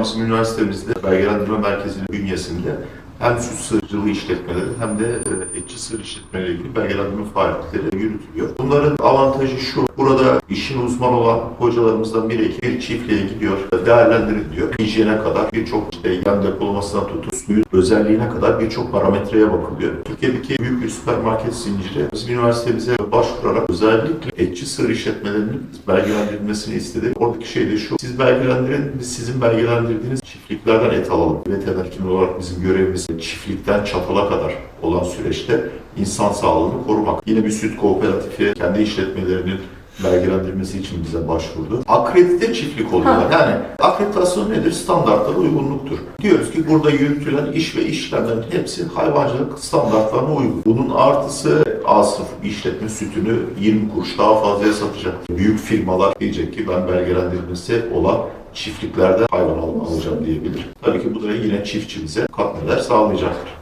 bizim üniversitemizde belgelendirme merkezinin bünyesinde hem süt sığırcılığı işletmeleri hem de e, etçi sığır işletmeleri ilgili belgelendirme faaliyetleri yürütülüyor. Bunların avantajı şu, burada işin uzmanı olan hocalarımızdan biri bir çiftliğe gidiyor, değerlendirin diyor. Hijyene kadar birçok işte yem depolamasına tutun, suyun özelliğine kadar birçok parametreye bakılıyor. Türkiye'deki büyük bir süpermarket zinciri bizim üniversitemize başvurarak özellikle etçi sığır işletmelerinin belgelendirilmesini istedi. Oradaki şey de şu, siz belgelendirin, biz sizin belgelendirdiğiniz çiftliklerden et alalım. Veteriner olarak bizim görevimiz çiftlikten çatala kadar olan süreçte insan sağlığını korumak. Yine bir süt kooperatifi kendi işletmelerinin belgelendirmesi için bize başvurdu. Akredite çiftlik oluyorlar. Yani akreditasyon nedir? Standartlara uygunluktur. Diyoruz ki burada yürütülen iş ve işlemlerin hepsi hayvancılık standartlarına uygun. Bunun artısı A sınıf işletme sütünü 20 kuruş daha fazlaya satacak. Büyük firmalar diyecek ki ben belgelendirilmesi olan çiftliklerde hayvan al- alacağım diyebilir. Tabii ki bu da yine çiftçimize katmeler sağlayacaktır.